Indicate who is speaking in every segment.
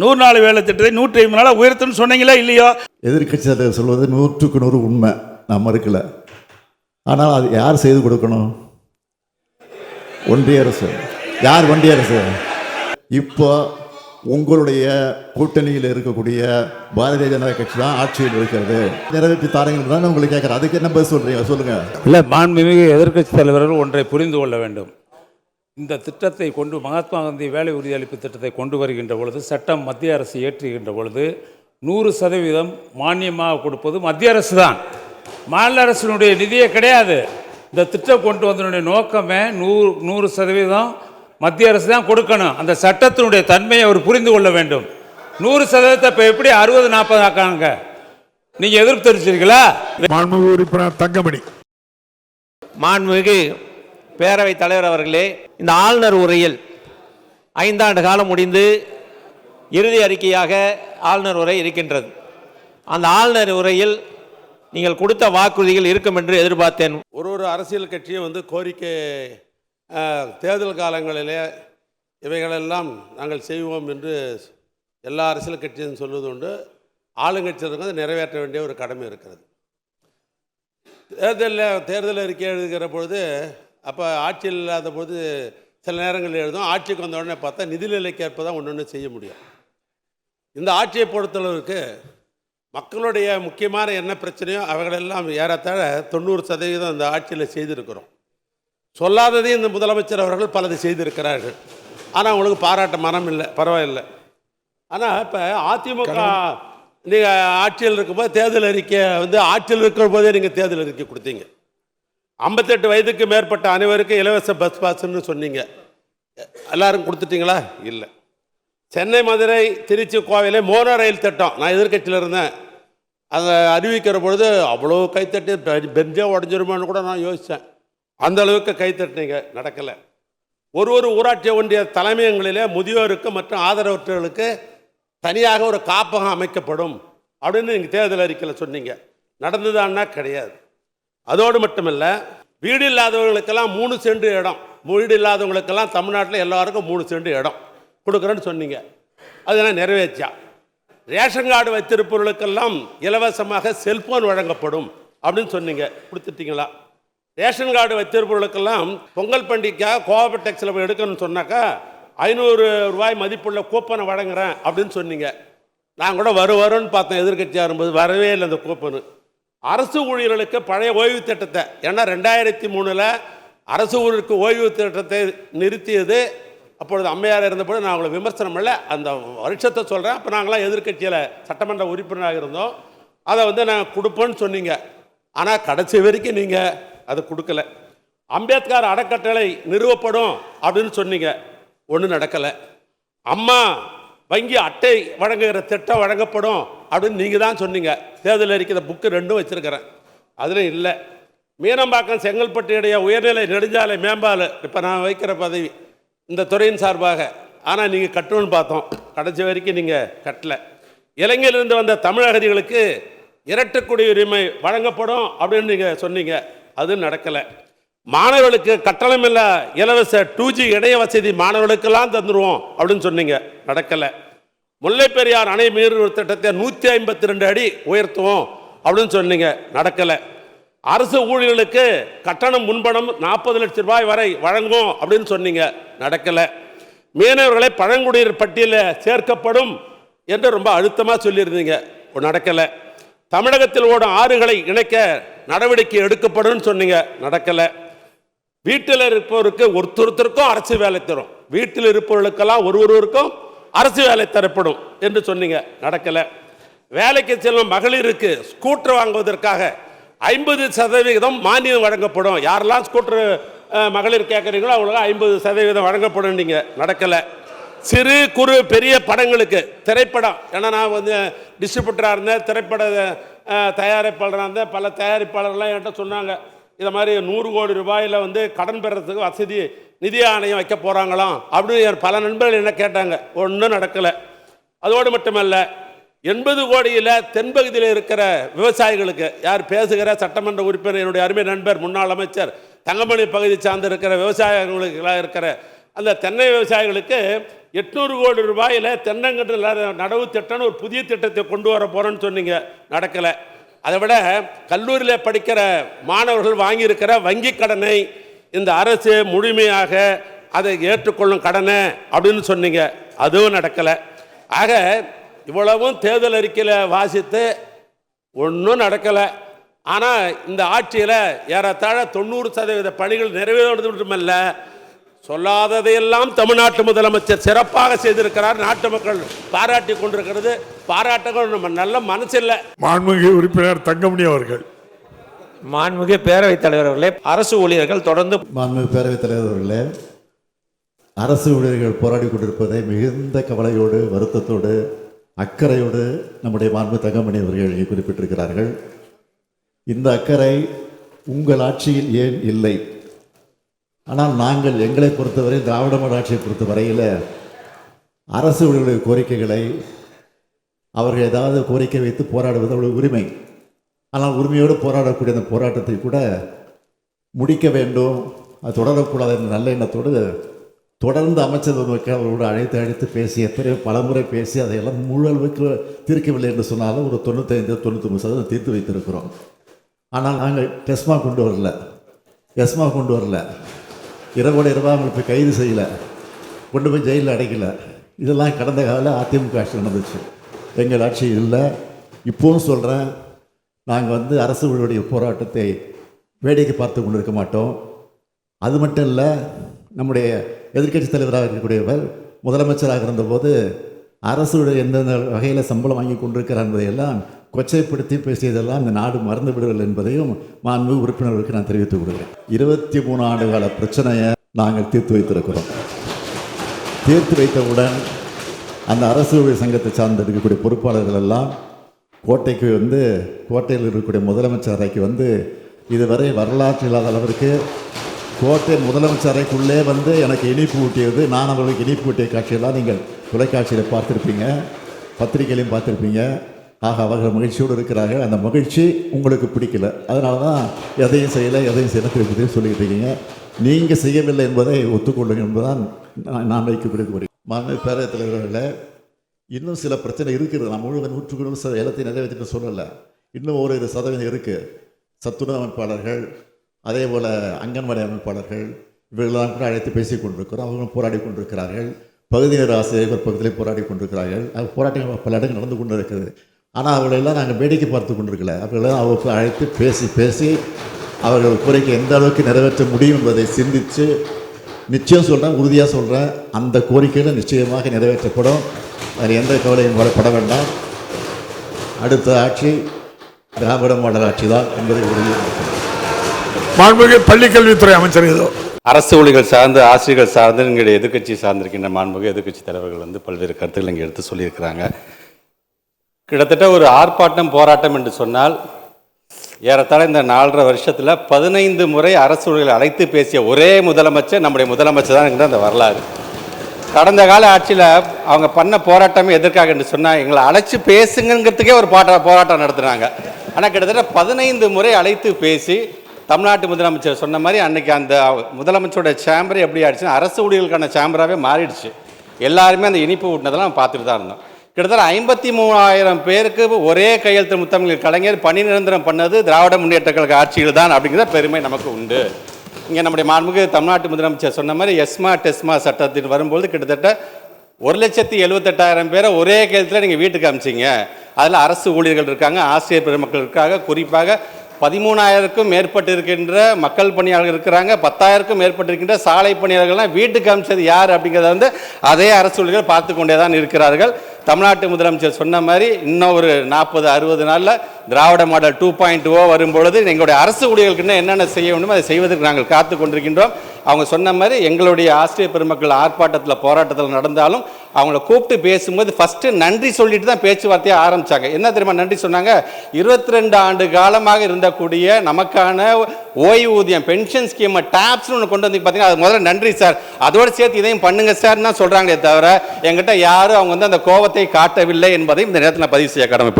Speaker 1: நூறு நாள் வேலை திட்டத்தை நூற்றி ஐம்பது நாளாக உயர்த்துன்னு சொன்னீங்களா இல்லையோ?
Speaker 2: எதிர்க்கட்சி தலைவர் சொல்வது நூற்றுக்கு நூறு உண்மை. நான் மறுக்கல ஆனால் அது யார் செய்து கொடுக்கணும்? ஒன்றிய அரசு. யார் ஒன்றிய அரசு? இப்போ உங்களுடைய கூட்டணியில் இருக்கக்கூடிய பாரதிய ஜனதா கட்சி தான் ஆட்சியில் இருக்கிறது. நிறைவேற்றி தாரங்கள் தான் உங்களுக்கு கேட்குறேன். அதுக்கு என்ன பதில் சொல்றீங்க? சொல்லுங்க.
Speaker 3: இல்லை மாண்புமிகு எதிர்க்கட்சி தலைவர்கள் ஒன்றை புரிந்து கொள்ள வேண்டும். இந்த திட்டத்தை கொண்டு மகாத்மா காந்தி வேலை உறுதியளிப்பு திட்டத்தை கொண்டு வருகின்ற பொழுது சட்டம் மத்திய அரசு இயற்றுகின்ற பொழுது நூறு சதவீதம் மானியமாக கொடுப்பது மத்திய அரசு தான் மாநில அரசினுடைய நிதியே கிடையாது. இந்த திட்டம் கொண்டு வந்தனுடைய நோக்கமே நூறு நூறு சதவீதம் மத்திய அரசு தான் கொடுக்கணும். அந்த சட்டத்தினுடைய தன்மையை அவர் புரிந்து கொள்ள வேண்டும். நூறு சதவீதத்தை இப்போ எப்படி அறுபது நாற்பது ஆக்காங்க நீங்கள் எதிர்ப்பு தெரிவிச்சிருக்கீங்களா?
Speaker 4: மாண்புமிகு உறுப்பினர் தங்கமணி.
Speaker 5: மாண்புமிகு பேரவைத் தலைவர் அவர்களே இந்த ஆளுநர் உரையில் ஐந்தாண்டு காலம் முடிந்து இறுதி அறிக்கையாக ஆளுநர் உரை இருக்கின்றது. அந்த ஆளுநர் உரையில் நீங்கள் கொடுத்த வாக்குறுதிகள் இருக்கும் என்று எதிர்பார்த்தேன்.
Speaker 6: ஒரு ஒரு அரசியல் கட்சியும் வந்து கோரிக்கை தேர்தல் காலங்களிலே இவைகளெல்லாம் நாங்கள் செய்வோம் என்று எல்லா அரசியல் கட்சியும் சொல்வது உண்டு. ஆளுங்கட்சியினருக்கு அதை நிறைவேற்ற வேண்டிய ஒரு கடமை இருக்கிறது. தேர்தலில் தேர்தல் அறிக்கை எழுதுகிற பொழுது அப்போ ஆட்சியில் இல்லாத போது சில நேரங்களில் எழுதும் ஆட்சிக்கு வந்த உடனே பார்த்தா நிதிநிலைக்கு ஏற்ப தான் ஒன்று ஒன்று செய்ய முடியும். இந்த ஆட்சியை பொறுத்தளவுக்கு மக்களுடைய முக்கியமான என்ன பிரச்சனையோ அவைகளெல்லாம் ஏறத்தாழ தொண்ணூறு சதவீதம் இந்த ஆட்சியில் செய்திருக்கிறோம். சொல்லாததையும் இந்த முதலமைச்சர் அவர்கள் பலது செய்திருக்கிறார்கள். ஆனால் அவங்களுக்கு பாராட்ட மனம் இல்லை பரவாயில்லை. ஆனால் இப்போ அதிமுக நீங்கள் ஆட்சியில் இருக்கும்போது தேர்தல் அறிக்கை வந்து ஆட்சியில் இருக்கிற போதே நீங்கள் தேர்தல் அறிக்கை கொடுத்தீங்க. ஐம்பத்தெட்டு வயதுக்கு மேற்பட்ட அனைவருக்கும் இலவச பஸ் பாஸ்ன்னு சொன்னீங்க. எல்லாரும் கொடுத்துட்டிங்களா? இல்லை. சென்னை மதுரை திருச்சி கோவையில் மோனோ ரயில் திட்டம். நான் எதிர்க்கட்சியில் இருந்தேன். அதை அறிவிக்கிற பொழுது அவ்வளோ கைத்தட்டி பெஞ்சே உடஞ்சிருமான்னு கூட நான் யோசித்தேன் அந்த அளவுக்கு கைத்தட்டினீங்க நடக்கலை. ஒரு ஒரு ஊராட்சி ஒன்றிய தலைமையங்களிலே முதியோருக்கு மற்றும் ஆதரவற்றவர்களுக்கு தனியாக ஒரு காப்பகம் அமைக்கப்படும் அப்படின்னு நீங்கள் தேர்தல் அறிக்கையில் சொன்னீங்க. நடந்ததான்னா கிடையாது. அதோடு மட்டுமல்ல வீடு இல்லாதவங்களுக்கெல்லாம் மூணு செண்டு இடம். வீடு இல்லாதவங்களுக்கெல்லாம் தமிழ்நாட்டில் எல்லாருக்கும் மூணு செண்டு இடம் கொடுக்குறேன்னு சொன்னீங்க. அதெல்லாம் நிறைவேற்றா. ரேஷன் கார்டு வைத்திருப்பவர்களுக்கெல்லாம் இலவசமாக செல்போன் வழங்கப்படும் அப்படின்னு சொன்னீங்க. கொடுத்துட்டீங்களா? ரேஷன் கார்டு வைத்திருப்பவர்களுக்கெல்லாம் பொங்கல் பண்டிகைக்காக கோஆபரேட்டெக்ஸில் போய் எடுக்கணும்னு சொன்னாக்கா ஐநூறு ரூபாய் மதிப்புள்ள கூப்பனை வழங்குறேன் அப்படின்னு சொன்னீங்க. நான் கூட வரும் வரும்னு பார்த்தேன். எதிர்க்கட்சியாக இருக்கும்போது வரவே இல்லை அந்த கூப்பனு. அரசு ஊழியர்களுக்கு பழைய ஓய்வு திட்டத்தை ஏன்னா ரெண்டாயிரத்தி மூணில் அரசு ஊழியருக்கு ஓய்வு திட்டத்தை நிறுத்தியது. அப்பொழுது அம்மையார் இருந்தபோது நான் அவங்களை விமர்சனம் இல்லை அந்த வருஷத்தை சொல்கிறேன் அப்போ நாங்களாம் எதிர்க்கட்சியில் சட்டமன்ற உறுப்பினராக இருந்தோம். அதை வந்து நான் கொடுப்போன்னு சொன்னீங்க. ஆனால் கடைசி வரைக்கும் நீங்கள் அதை கொடுக்கல. அம்பேத்கர் அறக்கட்டளை நிறுவப்படும் அப்படின்னு சொன்னீங்க. ஒன்றும் நடக்கலை. அம்மா வங்கி அட்டை வழங்குகிற திட்டம் வழங்கப்படும் அப்படின்னு நீங்கள் தான் சொன்னீங்க. தேர்தல் அறிக்கை புக்கு ரெண்டும் வச்சுருக்கிறேன். அதில் இல்லை. மீனம்பாக்கம் செங்கல்பட்டு இடையே உயர்நிலை நெடுஞ்சாலை மேம்பாலு இப்போ நான் வைக்கிற பதவி இந்த துறையின் சார்பாக. ஆனால் நீங்கள் கட்டணும்னு பார்த்தோம். கடைசி வரைக்கும் நீங்கள் கட்டலை. இலங்கையிலிருந்து வந்த தமிழகதிகளுக்கு இரட்டு குடியுரிமை வழங்கப்படும் அப்படின்னு நீங்கள் சொன்னீங்க. அது நடக்கலை. மாணவர்களுக்கு கட்டணமில்ல. இலவச டூ ஜி இணைய வசதி மாணவர்களுக்கெல்லாம் தந்துடுவோம் அப்படின்னு சொன்னீங்க. நடக்கலை. முல்லை பெரியார் அணை மீறு திட்டத்தை நூற்றி ஐம்பத்தி ரெண்டு அடி உயர்த்துவோம் அப்படின்னு சொன்னீங்க. நடக்கலை. அரசு ஊழியர்களுக்கு கட்டணம் முன்பணம் நாற்பது லட்சம் ரூபாய் வரை வழங்கும் அப்படின்னு சொன்னீங்க. நடக்கலை. மீனவர்களை பழங்குடியினர் பட்டியலில் சேர்க்கப்படும் என்று ரொம்ப அழுத்தமாக சொல்லியிருந்தீங்க. நடக்கலை. தமிழகத்தில் ஓடும் ஆறுகளை இணைக்க நடவடிக்கை எடுக்கப்படும் சொன்னீங்க. நடக்கலை. வீட்டில் இருப்பவருக்கு ஒருத்தருத்தருக்கும் அரசு வேலை தரும். வீட்டில் இருப்பவர்களுக்கெல்லாம் ஒரு ஒருவருக்கும் அரசு வேலை தரப்படும் என்று சொன்னீங்க. நடக்கலை. வேலைக்கு செல்லும் மகளிருக்கு ஸ்கூட்டர் வாங்குவதற்காக ஐம்பது சதவிகிதம் மானியம் வழங்கப்படும். யாரெல்லாம் ஸ்கூட்டர் மகளிர் கேட்குறீங்களோ அவங்களுக்கு ஐம்பது சதவீதம் வழங்கப்படும் நீங்கள் நடக்கலை. சிறு குறு பெரிய படங்களுக்கு திரைப்படம். ஏன்னா நான் வந்து டிஸ்ட்ரிபியூட்டராக இருந்தேன். திரைப்பட தயாரிப்பாளராக இருந்தேன். பல தயாரிப்பாளர்லாம் என்கிட்ட சொன்னாங்க. இதை மாதிரி நூறு கோடி ரூபாயில் வந்து கடன் பெறத்துக்கு வசதி நிதி ஆணையம் வைக்க போகிறாங்களாம் அப்படின்னு பல நண்பர்கள் என்ன கேட்டாங்க. ஒன்றும் நடக்கலை. அதோடு மட்டுமல்ல எண்பது கோடியில் தென்பகுதியில் இருக்கிற விவசாயிகளுக்கு யார் பேசுகிற சட்டமன்ற உறுப்பினர் என்னுடைய அருமை நண்பர் முன்னாள் அமைச்சர் தங்கமணி பகுதி சார்ந்து இருக்கிற விவசாயிகளுக்கெல்லாம் இருக்கிற அந்த தென்னை விவசாயிகளுக்கு எட்நூறு கோடி ரூபாயில் தென்னங்கன்று நடவு திட்டம்னு ஒரு புதிய திட்டத்தை கொண்டு வர போகிறோன்னு சொன்னீங்க. நடக்கலை. அதை விட கல்லூரியில் படிக்கிற மாணவர்கள் வாங்கியிருக்கிற வங்கி கடனை இந்த அரசு முழுமையாக அதை ஏற்றுக்கொள்ளும் கடனை அப்படின்னு சொன்னீங்க. அதுவும் நடக்கலை. ஆக இவ்வளவும் தேர்தல் அறிக்கையில் வாசித்து ஒன்றும் நடக்கலை. ஆனால் இந்த ஆட்சியில் ஏறத்தாழ தொண்ணூறு சதவீத பணிகள் நிறைவேறது மட்டுமல்ல சொல்லாததையெல்லாம் தமிழ்நாட்டு முதலமைச்சர் சிறப்பாக செய்திருக்கிறார். நாட்டு மக்கள் பாராட்டி கொண்டிருக்கிறது. பாராட்டங்கள் நம்ம நல்ல மனசில்லை
Speaker 4: மாண்புமிகு உறுப்பினர் தங்கமணி அவர்கள்.
Speaker 5: மாண்புமிகு பேரவைத் தலைவர் அவர்களே அரசு ஊழியர்கள் தொடர்ந்து
Speaker 2: மாண்புமிகு பேரவைத் தலைவர் அவர்களே அரசு ஊழியர்கள் போராடி கொண்டிருப்பதை மிகுந்த கவலையோடு வருத்தத்தோடு அக்கறையோடு நம்முடைய மாண்பு தங்கமணி அவர்கள் இங்கே குறிப்பிட்டிருக்கிறார்கள். இந்த அக்கறை உங்கள் ஆட்சியில் ஏன் இல்லை? ஆனால் நாங்கள் எங்களை பொறுத்தவரை திராவிட மாடல் ஆட்சியை பொறுத்தவரையில் அரசு ஊழியர்களுடைய கோரிக்கைகளை அவர்கள் ஏதாவது கோரிக்கை வைத்து போராடுவது அவருடைய உரிமை. ஆனால் உரிமையோடு போராடக்கூடிய அந்த போராட்டத்தை கூட முடிக்க வேண்டும். அது தொடரக்கூடாது என்ற நல்ல எண்ணத்தோடு தொடர்ந்து அமைச்சர் மக்கள் அவர்களோடு அழைத்து அழைத்து பேசி எத்தனையோ பலமுறை பேசி அதையெல்லாம் முழு அளவுக்கு தீர்க்கவில்லை என்று சொன்னாலும் ஒரு தொண்ணூத்தைந்து தொண்ணூத்தொம்பது சதவீதம் தீர்த்து வைத்திருக்கிறோம். ஆனால் நாங்கள் டெஸ்மா கொண்டு வரல. எஸ்மா கொண்டு வரல. இரவோட இரவாக அவங்களை போய் கைது செய்யலை. கொண்டு போய் ஜெயிலில் அடைக்கலை. இதெல்லாம் கடந்த கால அதிமுக ஆட்சி நடந்துச்சு. எங்கள் ஆட்சி இல்லை. இப்போவும் சொல்கிறேன் நாங்கள் வந்து அரசுகளுடைய போராட்டத்தை வேடிக்கை பார்த்து கொண்டு இருக்க மாட்டோம். அது மட்டும் இல்லை நம்முடைய எதிர்க்கட்சி தலைவராக இருக்கக்கூடியவர் முதலமைச்சராக இருந்தபோது அரசு எந்தெந்த வகையில் சம்பளம் வாங்கி கொண்டிருக்கிறார் என்பதையெல்லாம் கொச்சைப்படுத்தி பேசியதெல்லாம் இந்த நாடு மறந்து விடுவதில்லை என்பதையும் மாண்பு உறுப்பினர்களுக்கு நான் தெரிவித்துக் கொள்கிறேன். இருபத்தி மூணு ஆண்டு கால பிரச்சனையை நாங்கள் தீர்த்து வைத்திருக்கிறோம். தீர்த்து வைத்தவுடன் அந்த அரசு ஊழியர் சங்கத்தை சார்ந்து இருக்கக்கூடிய பொறுப்பாளர்கள் எல்லாம் கோட்டைக்கு வந்து கோட்டையில் இருக்கக்கூடிய முதலமைச்சர் அறைக்கு வந்து இதுவரை வரலாற்று இல்லாத அளவிற்கு கோட்டை முதலமைச்சர் அறைக்குள்ளே வந்து எனக்கு இனிப்பு ஊட்டியது. நான் அவர்களுக்கு இனிப்பு ஊட்டிய காட்சியெல்லாம் நீங்கள் தொலைக்காட்சியில் பார்த்துருப்பீங்க. பத்திரிகையிலையும் பார்த்துருப்பீங்க. ஆக அவர்கள் மகிழ்ச்சியோடு இருக்கிறார்கள். அந்த மகிழ்ச்சி உங்களுக்கு பிடிக்கல. அதனால தான் எதையும் செய்யலை எதையும் செய்யலை திருப்பி சொல்லிக்கிட்டு இருக்கீங்க. நீங்கள் செய்யவில்லை என்பதை ஒத்துக்கொள்ளுங்கள் என்பதுதான் நான் நான் வைக்கக்கூடிய மாண்பு பேரவைத் தலைவர்களில் இன்னும் சில பிரச்சனை இருக்குது. நான் முழுவதும் நூற்றுக்கு நூறு சதவீதம் எல்லாத்தையும் நிறைவேற்றிட்டு சொல்லலை. இன்னும் ஒரு சதவீதம் இருக்குது சத்துணவு அமைப்பாளர்கள் அதே போல் அங்கன்வாடி அமைப்பாளர்கள் இவர்களெல்லாம் கூட அழைத்து பேசிக் கொண்டிருக்கிறோம். அவர்களும் போராடி கொண்டிருக்கிறார்கள். பகுதி நேர ஆசிரியர்கள் பக்கத்திலே போராடி கொண்டிருக்கிறார்கள். அது போராட்டங்கள் பல இடங்கள் நடந்து கொண்டு இருக்குது ஆனால் அவர்களெல்லாம் நாங்கள் வேடிக்கை பார்த்து கொண்டிருக்கல. அவர்களெல்லாம் அவருக்கு அழைத்து பேசி பேசி அவர்கள் குறைக்கு எந்த அளவுக்கு நிறைவேற்ற முடியும் என்பதை சிந்தித்து நிச்சயம் சொல்கிறேன் உறுதியாக சொல்கிறேன் அந்த கோரிக்கைகள் நிச்சயமாக நிறைவேற்றப்படும். அதில் எந்த கவலையும் பட வேண்டாம் அடுத்த ஆட்சி திராவிட மாடல் ஆட்சி தான் என்பதை உறுதியாக
Speaker 4: மாண்புமிகு பள்ளிக்கல்வித்துறை அமைச்சர் ஏதோ
Speaker 7: அரசு ஊழியர்கள் சார்ந்து ஆசிரியர்கள் சார்ந்து எங்களுடைய எதிர்க்கட்சி சார்ந்திருக்கின்ற மாண்புமிகு எதிர்க்கட்சி தலைவர்கள் வந்து பல்வேறு கருத்துக்கள் இங்கே எடுத்து சொல்லியிருக்கிறாங்க. கிட்டத்தட்ட ஒரு ஆர்ப்பாட்டம் போராட்டம் என்று சொன்னால் ஏறத்தாழ இந்த நாலரை வருஷத்தில் பதினைந்து முறை அரசு ஊழியர்களை அழைத்து பேசிய ஒரே முதலமைச்சர் நம்முடைய முதலமைச்சர் தான் என்கிற அந்த வரலாறு. கடந்த கால ஆட்சியில் அவங்க பண்ண போராட்டமே எதற்காக என்று சொன்னால் எங்களை அழைச்சி பேசுங்கிறதுக்கே ஒரு பாட்ட போராட்டம் நடத்துனாங்க. ஆனால் கிட்டத்தட்ட பதினைந்து முறை அழைத்து பேசி தமிழ்நாட்டு முதலமைச்சர் சொன்ன மாதிரி அன்றைக்கி அந்த முதலமைச்சரோட சேம்பர் எப்படி ஆயிடுச்சுன்னா அரசு ஊழியர்களுக்கான சேம்பராகவே மாறிடுச்சு. எல்லாருமே அந்த இனிப்பு ஊட்டினதெல்லாம் பார்த்துட்டு தான் இருந்தோம். கிட்டத்தட்ட ஐம்பத்தி மூணாயிரம் பேருக்கு ஒரே கையெழுத்து முத்தமிழ் கலைஞர் பணி நிரந்தரம் பண்ணது திராவிட முன்னேற்ற கழக ஆட்சியில் தான் அப்படிங்கிற பெருமை நமக்கு உண்டு. இங்கே நம்முடைய மாண்புக்கு தமிழ்நாட்டு முதலமைச்சர் சொன்ன மாதிரி எஸ்மா டெஸ்மா சட்டத்தின் வரும்போது கிட்டத்தட்ட ஒரு லட்சத்தி எழுபத்தெட்டாயிரம் பேரை ஒரே கையெழுத்தில் நீங்கள் வீட்டுக்கு அமிச்சிங்க. அதில் அரசு ஊழியர்கள் இருக்காங்க ஆசிரியர் பெருமக்கள் இருக்காங்க குறிப்பாக பதிமூணாயிரக்கும் மேற்பட்டு இருக்கின்ற மக்கள் பணியாளர்கள் இருக்கிறாங்க பத்தாயிரக்கும் மேற்பட்டு இருக்கின்ற சாலை பணியாளர்கள்லாம் வீட்டுக்கு அமிச்சது யார் அப்படிங்கிறத வந்து அதே அரசு ஊழியர்கள் பார்த்து கொண்டே தான் இருக்கிறார்கள். தமிழ்நாட்டு முதலமைச்சர் சொன்ன மாதிரி இன்னும் ஒரு நாற்பது அறுபது நாளில் Dravida model two point O வரும்பொழுது எங்களுடைய அரசு ஊழியர்களுக்கு என்னென்ன செய்ய வேண்டும் அதை செய்வதற்கு நாங்கள் காத்து கொண்டிருக்கின்றோம். அவங்க சொன்ன மாதிரி எங்களுடைய ஆசிரியர் பெருமக்கள் ஆர்ப்பாட்டத்தில் போராட்டத்தில் நடந்தாலும் அவங்கள கூப்பிட்டு பேசும்போது ஃபஸ்ட்டு நன்றி சொல்லிட்டு தான் பேச்சுவார்த்தையை ஆரம்பித்தாங்க என்ன தெரியுமா நன்றி சொன்னாங்க? இருபத்தி ரெண்டு ஆண்டு காலமாக இருந்தக்கூடிய நமக்கான ஓய்வூதியம் பென்ஷன் ஸ்கீமை டேப்ஸ்னு ஒன்று கொண்டு வந்து பார்த்தீங்கன்னா அது முதல்ல நன்றி சார் அதோடு சேர்த்து இதையும் பண்ணுங்க சார் தான் சொல்கிறாங்களே தவிர எங்கிட்ட யாரும் அவங்க வந்து அந்த கோபத்தை காட்டவில்லை என்பதை இந்த நேரத்தில் பதிவு செய்ய கடமை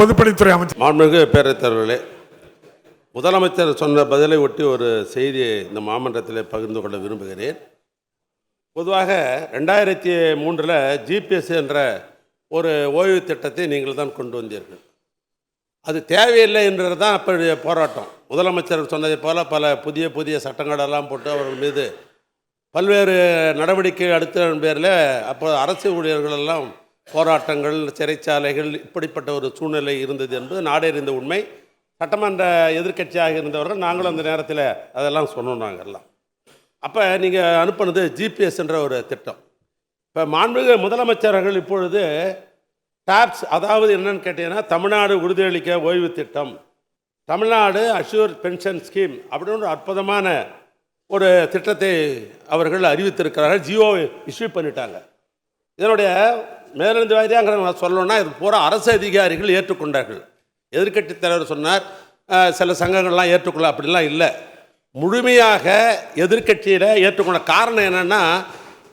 Speaker 4: பொதுப்பணித்துறை அமைச்சர்.
Speaker 6: மாண்புமிகு பேரவைத் முதலமைச்சர் சொன்ன பதிலை ஒட்டி ஒரு செய்தியை இந்த மாமன்றத்தில் பகிர்ந்து கொள்ள விரும்புகிறேன். பொதுவாக ரெண்டாயிரத்தி மூன்றில் ஜிபிஎஸ் என்ற ஒரு ஓய்வு திட்டத்தை நீங்கள் தான் கொண்டு வந்தீர்கள். அது தேவையில்லை என்றது தான் அப்படி போராட்டம். முதலமைச்சர் சொன்னதைப் போல் பல புதிய புதிய சட்டங்களெல்லாம் போட்டு அவர்கள் மீது பல்வேறு நடவடிக்கை அடுத்த பேரில் அப்போ அரசு ஊழியர்களெல்லாம் போராட்டங்கள் சிறைச்சாலைகள் இப்படிப்பட்ட ஒரு சூழ்நிலை இருந்தது என்பது நாடறிந்த உண்மை. சட்டமன்ற எதிர்க்கட்சியாக இருந்தவர்கள் நாங்களும் அந்த நேரத்தில் அதெல்லாம் சொன்னோம் நாங்கள் எல்லாம் அப்போ நீங்கள் அனுப்புனது ஜிபிஎஸ் என்ற ஒரு திட்டம். இப்போ மாண்புமிகு முதலமைச்சர்கள் இப்பொழுது டாப்ஸ் அதாவது என்னன்னு கேட்டீங்கன்னா தமிழ்நாடு உறுதியளிக்க ஓய்வு திட்டம். தமிழ்நாடு அஷ்யூர் பென்ஷன் ஸ்கீம் அப்படின்னு ஒரு அற்புதமான ஒரு திட்டத்தை அவர்கள் அறிவித்திருக்கிறார்கள். ஜியோ இஷ்யூ பண்ணிட்டாங்க. இதனுடைய மேலிருந்து வாரியாக நான் சொல்லணும்னா இது பூரா அரசு அதிகாரிகள் ஏற்றுக்கொண்டார்கள். எதிர்கட்சி தலைவர் சொன்னார் சில சங்கங்கள்லாம் ஏற்றுக்கொள்ள அப்படிலாம் இல்லை. முழுமையாக எதிர்கட்சியில் ஏற்றுக்கொண்ட காரணம் என்னென்னா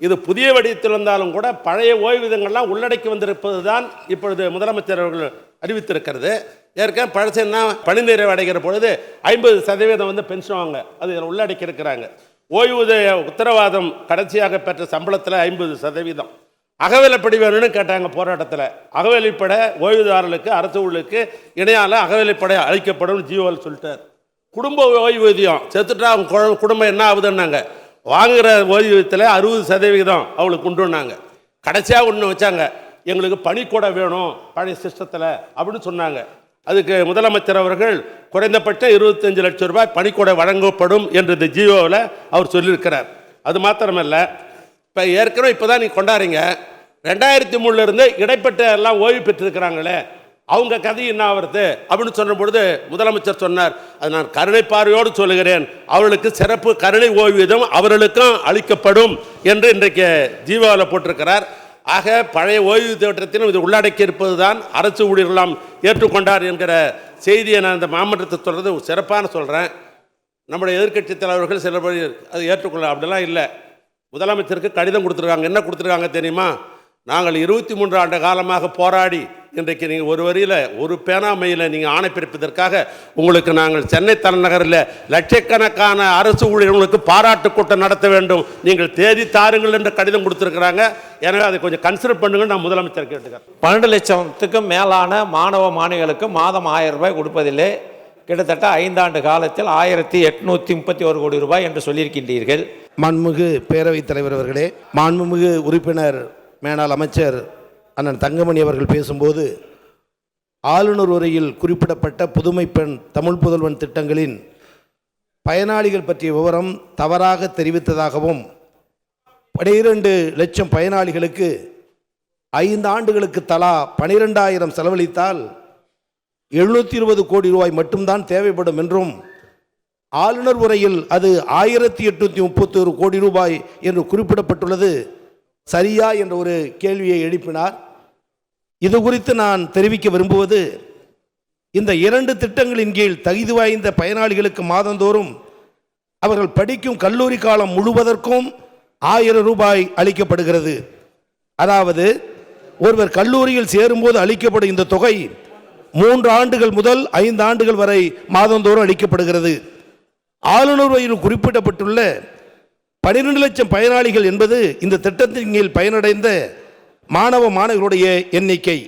Speaker 6: இது புதிய வடிவத்தில் வந்தாலும் கூட பழைய ஓய்வூதியங்கள்லாம் உள்ளடக்கி வந்திருப்பது தான் இப்பொழுது முதலமைச்சர் அவர்கள் அறிவித்திருக்கிறது. ஏற்கனவே பழசுன்னா என்ன பணி நிறைவு அடைகிற பொழுது ஐம்பது சதவீதம் வந்து பென்ஷன் வாங்க அது இதில் உள்ளடக்கி இருக்கிறாங்க. ஓய்வூதிய உத்தரவாதம் கடைசியாக பெற்ற சம்பளத்தில் ஐம்பது சதவீதம். அகவிலைப்படி வேணும்னு கேட்டாங்க போராட்டத்தில். அகவிலைப்படை ஓய்வுதாரர்களுக்கு அரசு ஊழலுக்கு இணையால் அகவிலைப்படை அளிக்கப்படும் ஜீவோல் சொல்லிட்டார். குடும்ப ஓய்வூதியம் செத்துட்டா அவங்க குழ- குடும்பம் என்ன ஆகுதுன்னாங்க. வாங்குகிற ஓய்வூதியத்தில் அறுபது சதவிகிதம் அவளுக்கு உண்டுனாங்க கடைசியாக ஒன்று வச்சாங்க. எங்களுக்கு பணிக்கூடை வேணும் பழைய சிஸ்டத்தில் அப்படின்னு சொன்னாங்க. அதுக்கு முதலமைச்சர் அவர்கள் குறைந்தபட்சம் இருபத்தஞ்சு லட்சம் ரூபாய் பணிக்கூடை வழங்கப்படும் என்று இந்த ஜியோவில் அவர் சொல்லியிருக்கிறார். அது மாத்திரமல்ல இப்போ ஏற்கனவே இப்போ தான் நீங்கள் கொண்டாடுறீங்க. ரெண்டாயிரத்தி மூணுலேருந்து இடைப்பட்ட எல்லாம் ஓய்வு பெற்றிருக்கிறாங்களே அவங்க கதை என்ன ஆகிறது அப்படின்னு சொன்ன பொழுது முதலமைச்சர் சொன்னார் அது நான் கருணை பார்வையோடு சொல்லுகிறேன் அவர்களுக்கு சிறப்பு கருணை ஓய்வீதம் அவர்களுக்கும் அளிக்கப்படும் என்று இன்றைக்கு ஜீவாவில் போட்டிருக்கிறார். ஆக பழைய ஓய்வு திட்டத்திலும் இது உள்ளடக்கி இருப்பது தான் அரசு ஊழியர்களாம் ஏற்றுக்கொண்டார் என்கிற செய்தியை நான் இந்த மாமன்றத்தை சொல்கிறது சிறப்பான சொல்கிறேன் நம்முடைய எதிர்க்கட்சி தலைவர்கள் சில அது ஏற்றுக்கொள்ள அப்படிலாம் இல்லை. முதலமைச்சருக்கு கடிதம் கொடுத்துருக்காங்க. என்ன கொடுத்துருக்காங்க தெரியுமா? நாங்கள் இருபத்தி மூன்று ஆண்டு காலமாக போராடி இன்றைக்கு நீங்கள் ஒரு வரியில் ஒரு பேனாமையில் நீங்கள் ஆணை பிறப்பதற்காக உங்களுக்கு நாங்கள் சென்னை தலைநகரில் லட்சக்கணக்கான அரசு ஊழியர்களுக்கு பாராட்டு கூட்டம் நடத்த வேண்டும். நீங்கள் தேதி தாருங்கள் என்று கடிதம் கொடுத்துருக்குறாங்க. எனவே அதை கொஞ்சம் கன்சிடர் பண்ணுங்கள் நான் முதலமைச்சர் கேட்டுக்கிறேன்.
Speaker 5: பன்னெண்டு லட்சத்துக்கும் மேலான மாணவ மாணவிகளுக்கு மாதம் ஆயிரம் ரூபாய் கொடுப்பதில்லை கிட்டத்தட்ட ஐந்தாண்டு காலத்தில் ஆயிரத்தி எட்நூற்றி முப்பத்தி ஒரு கோடி ரூபாய் என்று சொல்லியிருக்கின்றீர்கள்.
Speaker 8: மாண்புமிகு பேரவைத் தலைவர் அவர்களே மாண்புமிகு உறுப்பினர் மேனாள் அமைச்சர் அண்ணன் தங்கமணி அவர்கள் பேசும்போது ஆளுநர் உரையில் குறிப்பிடப்பட்ட புதுமை பெண் தமிழ் புதல்வன் திட்டங்களின் பயனாளிகள் பற்றிய விவரம் தவறாக தெரிவித்ததாகவும் பனிரெண்டு லட்சம் பயனாளிகளுக்கு ஐந்து ஆண்டுகளுக்கு தலா பனிரெண்டாயிரம் செலவழித்தால் எழுநூற்றி இருபது கோடி ரூபாய் மட்டும்தான் தேவைப்படும் என்றும் ஆளுநர் உரையில் அது ஆயிரத்தி எட்நூற்றி முப்பத்தொரு கோடி ரூபாய் என்று குறிப்பிடப்பட்டுள்ளது. சரியா என்ற ஒரு கேள்வியை எழுப்பினார். இது குறித்து நான் தெரிவிக்க விரும்புவது இந்த இரண்டு திட்டங்களின் கீழ் தகுதி வாய்ந்த பயனாளிகளுக்கு மாதந்தோறும் அவர்கள் படிக்கும் கல்லூரி காலம் முழுவதற்கும் ஆயிரம் ரூபாய் அளிக்கப்படுகிறது. அதாவது ஒருவர் கல்லூரியில் சேரும்போது அளிக்கப்படும் இந்த தொகை மூன்று ஆண்டுகள் முதல் ஐந்து ஆண்டுகள் வரை மாதந்தோறும் அளிக்கப்படுகிறது. ஆளுநர் உரையில் குறிப்பிடப்பட்டுள்ள பனிரெண்டு லட்சம் பயனாளிகள் என்பது இந்த திட்டத்தின் கீழ் பயனடைந்த மாணவ மாணவர்களுடைய எண்ணிக்கை.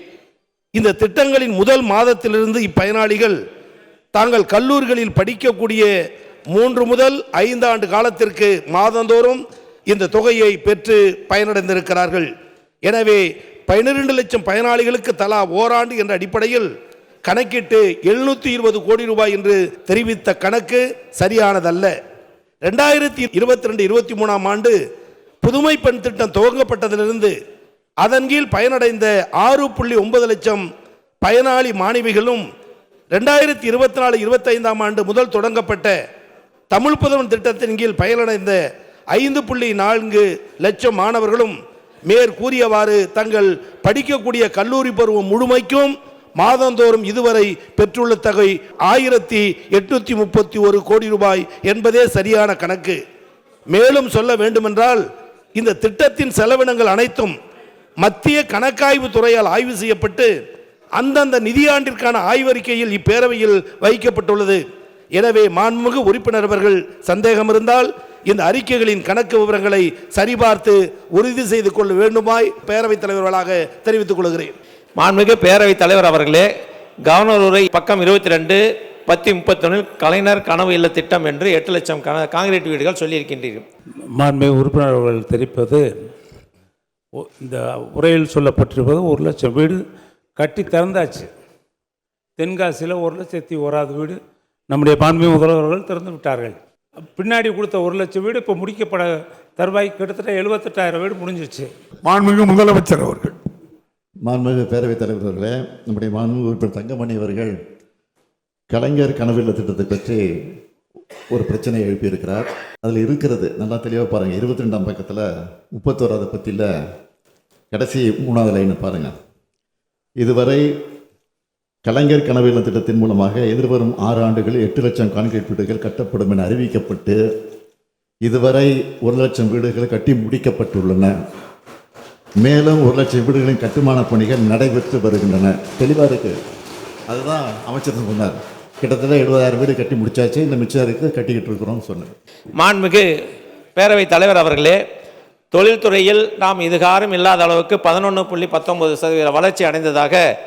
Speaker 8: இந்த திட்டங்களின் முதல் மாதத்திலிருந்து இப்பயனாளிகள் தாங்கள் கல்லூரிகளில் படிக்கக்கூடிய மூன்று முதல் ஐந்து ஆண்டு காலத்திற்கு மாதந்தோறும் இந்த தொகையை பெற்று பயனடைந்திருக்கிறார்கள். எனவே பன்னிரெண்டு லட்சம் பயனாளிகளுக்கு தலா ஓராண்டு என்ற அடிப்படையில் கணக்கிட்டு எழுநூற்றி இருபது கோடி ரூபாய் என்று தெரிவித்த கணக்கு சரியானதல்ல. ரெண்டாயிரத்தி இருபத்தி ரெண்டு இருபத்தி மூணாம் ஆண்டு புதுமை பெண் திட்டம் துவங்கப்பட்டதிலிருந்து அதன் கீழ் பயனடைந்த ஆறு புள்ளி ஒன்பது லட்சம் பயனாளி மாணவிகளும் ரெண்டாயிரத்தி இருபத்தி நாலு இருபத்தைந்தாம் ஆண்டு முதல் தொடங்கப்பட்ட தமிழ் புதவன் திட்டத்தின் கீழ் பயனடைந்த ஐந்து புள்ளி நான்கு லட்சம் மாணவர்களும் மேற்கூறியவாறு தங்கள் படிக்கக்கூடிய கல்லூரி பருவம் முழுமைக்கும் மாதந்தோறும் இதுவரை பெற்றுள்ள தொகை ஆயிரத்தி எட்நூத்தி முப்பத்தி ஒரு கோடி ரூபாய் என்பதே சரியான கணக்கு. மேலும் சொல்ல வேண்டுமென்றால் இந்த திட்டத்தின் செலவினங்கள் அனைத்தும் மத்திய கணக்காய்வு துறையால் ஆய்வு செய்யப்பட்டு அந்தந்த நிதியாண்டிற்கான ஆய்வறிக்கையில் இப்பேரவையில் வைக்கப்பட்டுள்ளது. எனவே மாண்புமிகு உறுப்பினர் அவர்கள் சந்தேகம் இருந்தால் இந்த அறிக்கைகளின் கணக்கு விவரங்களை சரிபார்த்து உறுதி செய்து கொள்ள வேண்டுமாய் பேரவைத் தலைவர்களாக தெரிவித்துக் கொள்கிறேன்.
Speaker 5: மாண்புமிகு பேரவைத் தலைவர் அவர்களே கவர்னர் உரை பக்கம் இருபத்தி ரெண்டு பத்தி முப்பத்தொன்னில் கலைஞர் கனவு இல்ல திட்டம் என்று எட்டு லட்சம் கன காங்கிரீட் வீடுகள் சொல்லியிருக்கின்றீர்கள்.
Speaker 3: மாண்புமிகு உறுப்பினர் அவர்கள் தெரிவிப்பது ஒ- இந்த உரையில் சொல்லப்பட்டிருப்பது ஒரு லட்சம் வீடு கட்டி திறந்தாச்சு. தென்காசியில் ஒரு லட்சத்தி ஓராது வீடு நம்முடைய மாண்புமிகு முதல்வர்கள் திறந்து விட்டார்கள். பின்னாடி கொடுத்த ஒரு லட்சம் வீடு இப்போ முடிக்கப்பட தருவாய் கிட்டத்தட்ட எழுபத்தெட்டாயிரம் வீடு முடிஞ்சிச்சு
Speaker 4: மாண்புமிகு முதலமைச்சர் அவர்கள்
Speaker 2: மாண்புமிகு பேரவைத் தலைவர்களே நம்முடைய மாண்புமிகு உறுப்பினர் தங்கமணி அவர்கள் கலைஞர் கனவில்ல திட்டத்தை பற்றி ஒரு பிரச்சனையை எழுப்பியிருக்கிறார். அதில் இருக்கிறது நல்லா தெளிவாக பாருங்கள் இருபத்தி ரெண்டாம் பக்கத்தில் முப்பத்தோராவது பத்தியில் கடைசி மூணாவது லைனை பாருங்கள் இதுவரை கலைஞர் கனவில்ல திட்டத்தின் மூலமாக எதிர்வரும் ஆறு ஆண்டுகளில் எட்டு லட்சம் கான்கிரீட் வீடுகள் கட்டப்படும் என அறிவிக்கப்பட்டு இதுவரை ஒரு லட்சம் வீடுகள் கட்டி முடிக்கப்பட்டுள்ளன. மேலும் ஒரு லட்சம் வீடுகளின் கட்டுமான பணிகள் நடைபெற்று வருகின்றன. தெளிவாக இருக்கு. அதுதான் அமைச்சர் சொன்னார். கிட்டத்தட்ட எழுபதாயிரம் வீடு கட்டி முடிச்சாச்சு. இந்த மிச்சம் இருக்கு கட்டிக்கிட்டு இருக்கிறோம்னு சொன்னார்.
Speaker 5: மாண்புமிகு பேரவைத் தலைவர் அவர்களே தொழில்துறையில் நாம் இதுகாரும் இல்லாத அளவுக்கு பதினொன்று புள்ளி பத்தொன்பது சதவீத வளர்ச்சி அடைந்ததாக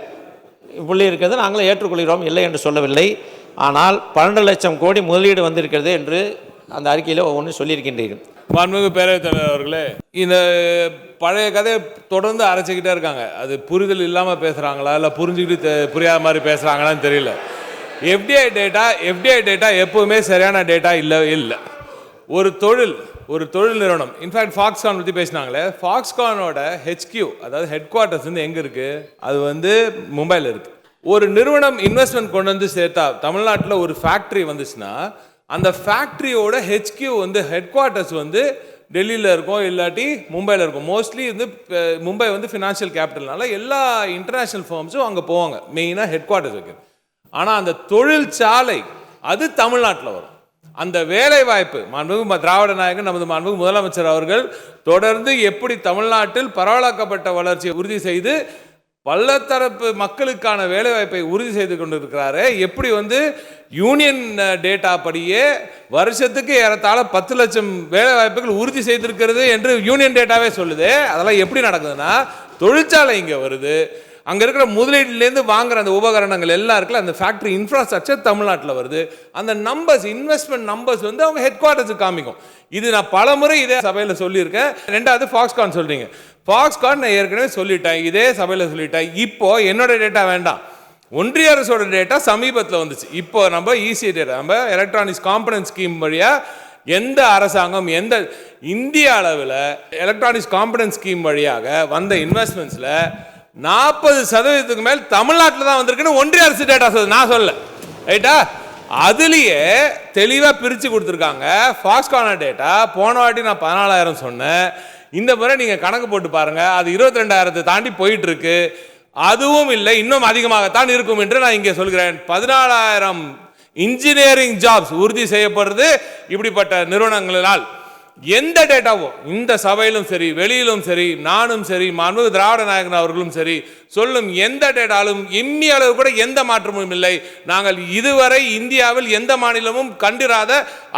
Speaker 5: புள்ளி இருக்கிறது. நாங்களும் ஏற்றுக்கொள்கிறோம். இல்லை என்று சொல்லவில்லை. ஆனால் பன்னெண்டு லட்சம் கோடி முதலீடு வந்திருக்கிறது என்று அந்த அறிக்கையில் ஒவ்வொன்றும் சொல்லியிருக்கின்றீர்கள்.
Speaker 9: மாண்புமிகு பேரவைத் தலைவர் அவர்களே இந்த பழைய கதையை தொடர்ந்து அரைச்சிக்கிட்டே இருக்காங்க. அது புரிதல் இல்லாமல் பேசுகிறாங்களா இல்லை புரிஞ்சுக்கிட்டு தெ- புரியாத மாதிரி பேசுகிறாங்களான்னு தெரியல. எஃப்டிஐ டேட்டா எஃப்டிஐ டேட்டா எப்போவுமே சரியான டேட்டா இல்லை இல்லை. ஒரு தொழில் ஒரு தொழில் நிறுவனம். இன்ஃபேக்ட் ஃபாக்ஸ்கான் பற்றி பேசினாங்களே. ஃபாக்ஸ்கானோட ஹெச்கியூ அதாவது ஹெட் குவார்ட்டர்ஸ் வந்து எங்கே இருக்குது அது வந்து மும்பையில் இருக்குது ஒரு நிறுவனம் இன்வெஸ்ட்மெண்ட் கொண்டு வந்து சேர்த்தா தமிழ்நாட்டில் ஒரு ஃபேக்ட்ரி வந்துச்சுன்னா அந்த ஃபேக்ட்ரியோட ஹெச்கியூ வந்து ஹெட் குவார்ட்டர்ஸ் வந்து டெல்லியில் இருக்கும் இல்லாட்டி மும்பையில் இருக்கும் மோஸ்ட்லி வந்து மும்பை வந்து ஃபினான்ஷியல் கேபிட்டல்னால எல்லா இன்டர்நேஷ்னல் ஃபார்ம்ஸும் அங்கே போவாங்க. மெயினாக ஹெட் குவார்ட்டர்ஸ் வைக்கிறது ஆனால் அந்த தொழிற்சாலை அது தமிழ்நாட்டில் வரும். அந்த வேலை வாய்ப்பு மாண்புமிகு திராவிட நாயகன் நமது மாண்புமிகு முதலமைச்சர் அவர்கள் தொடர்ந்து எப்படி தமிழ்நாட்டில் பரவலாக்கப்பட்ட வளர்ச்சியை உறுதி செய்து பல்லத்தரப்பு மக்களுக்கான வேலைவாய்ப்பை உறுதி செய்து கொண்டிருக்கிறாரு. எப்படி வந்து யூனியன் டேட்டா படியே வருஷத்துக்கு ஏறத்தாழ பத்து லட்சம் வேலைவாய்ப்புகள் உறுதி செய்திருக்கிறது என்று யூனியன் டேட்டாவே சொல்லுது. அதெல்லாம் எப்படி நடக்குதுன்னா தொழிற்சாலை இங்கே வருது. அங்கே இருக்கிற முதலீட்டிலேருந்து வாங்குற அந்த உபகரணங்கள் எல்லாம் இருக்குல்ல அந்த ஃபேக்ட்ரி இன்ஃப்ராஸ்ட்ரக்சர் தமிழ்நாட்டில் வருது. அந்த நம்பர்ஸ் இன்வெஸ்ட்மெண்ட் நம்பர்ஸ் வந்து அவங்க ஹெட் குவார்ட்டர்ஸுக்கு காமிக்கும். இது நான் பல முறை இதே சபையில் சொல்லியிருக்கேன். ரெண்டாவது ஃபாக்ஸ்கான் சொல்கிறீங்க ஃபாக்ஸ்கான் நான் ஏற்கனவே சொல்லிட்டேன் இதே சபையில் சொல்லிட்டேன். இப்போ என்னோட டேட்டா வேண்டாம். ஒன்றிய அரசோட டேட்டா சமீபத்தில் வந்துச்சு. இப்போ நம்ம ஈஸி டேட்டா நம்ம எலக்ட்ரானிக்ஸ் காம்பனன்ட் ஸ்கீம் வழியாக எந்த அரசாங்கம் எந்த இந்திய அளவில் எலக்ட்ரானிக்ஸ் காம்பனன்ட் ஸ்கீம் வழியாக வந்த இன்வெஸ்ட்மெண்ட்ஸில் நாற்பது சதவீதத்துக்கு மேல் தமிழ்நாட்டில் தான் வந்திருக்குன்னு ஒன்றிய அரசு டேட்டா சொல்லுது. நான் சொல்ல ரைட்டா அதுலேயே தெளிவாக பிரித்து கொடுத்துருக்காங்க. ஃபாக்ஸ்கான டேட்டா போன வாட்டி நான் பதினாலாயிரம் சொன்னேன். இந்த முறை நீங்கள் கணக்கு போட்டு பாருங்கள் அது இருபத்தி ரெண்டாயிரத்தை தாண்டி போயிட்டுருக்கு. அதுவும் இல்லை இன்னும் அதிகமாகத்தான் இருக்கும் என்று நான் இங்கே சொல்கிறேன். பதினாலாயிரம் இன்ஜினியரிங் ஜாப்ஸ் உறுதி செய்யப்படுறது இப்படிப்பட்ட நிறுவனங்களினால் எந்த டேட்டாவோ இந்த சபையிலும் சரி வெளியிலும் சரி நானும் சரி மாண்பு திராவிட நாயகன் அவர்களும் சரி சொல்லும் எந்த டேட்டாலும் இம்மி அளவு கூட எந்த மாற்றமும் இல்லை. நாங்கள் இதுவரை இந்தியாவில் எந்த மாநிலமும் கண்டிராத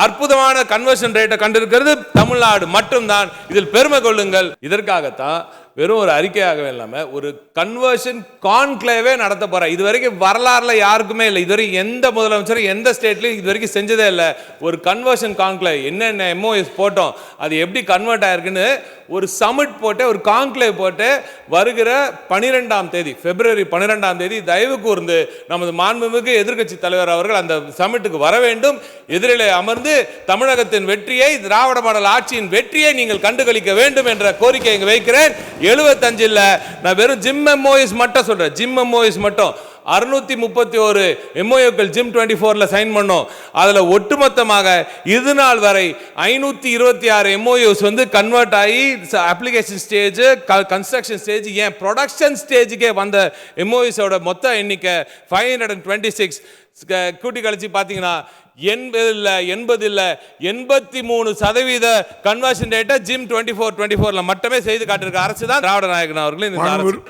Speaker 9: அற்புதமான கன்வர்ஷன் ரேட்டை கண்டிருக்கிறது. தமிழ்நாடு மட்டும்தான். இதில் பெருமை கொள்ளுங்கள். இதற்காகத்தான் வெறும் ஒரு அறிக்கையாகவே இல்லாமல் ஒரு கன்வர்ஷன் கான்க்ளேவே நடத்த போகிறேன் இது வரைக்கும் வரலாறுல யாருக்குமே இல்லை. இது வரைக்கும் எந்த முதலமைச்சரும் எந்த ஸ்டேட்லையும் இது வரைக்கும் செஞ்சதே இல்லை. ஒரு கன்வர்ஷன் கான்க்ளேவ் என்னென்ன எம்ஓஎஸ் போட்டோம் அது எப்படி கன்வெர்ட் ஆயிருக்குன்னு ஒரு சமிட் போட்டு ஒரு கான்க்ளேவ் போட்டு வருகிற பனிரெண்டாம் தேதி பிப்ரவரி பன்னிரெண்டாம் தேதி தயவு கூர்ந்து நமது மாண்புமிகு எதிர்க்கட்சி தலைவர் அவர்கள் அந்த சமிட்டுக்கு வர வேண்டும். எதிரிலே அமர்ந்து தமிழகத்தின் வெற்றியை திராவிட மாடல் ஆட்சியின் வெற்றியை நீங்கள் கண்டுகளிக்க வேண்டும் என்ற கோரிக்கை இங்கு எழுபத்தஞ்சு எழுபத்தஞ்சில் நான் வெறும் ஜிம் எம்ஓஎஸ் மட்டும் சொல்றேன். ஜிம் எம்ஓஎஸ் மட்டும். அறுநூத்தி முப்பத்தி ஒரு எம்ஓஏக்கள் ஜிம் டுவெண்ட்டி ஃபோரில் சைன் பண்ணோம். அதில் ஒட்டுமொத்தமாக இது நாள் வரை ஐநூற்றி இருபத்தி ஆறு எம்ஓயூஸ் வந்து கன்வெர்ட் ஆகி application stage construction stage and production ஸ்டேஜுக்கே வந்த எம்ஓயூஸோட மொத்த எண்ணிக்கை five hundred and twenty six கூட்டி கழிச்சு பார்த்தீங்கன்னா எண்பது இல்லை எண்பது இல்லை எண்பத்தி மூணு சதவீத கன்வர்ஷன் ரேட்டை ஜிம் டுவெண்ட்டி ஃபோர் டுவெண்ட்டி ஃபோரில் மட்டுமே செய்து காட்டிருக்க அரசு தான் திராவிட நாயகன் அவர்கள் இந்த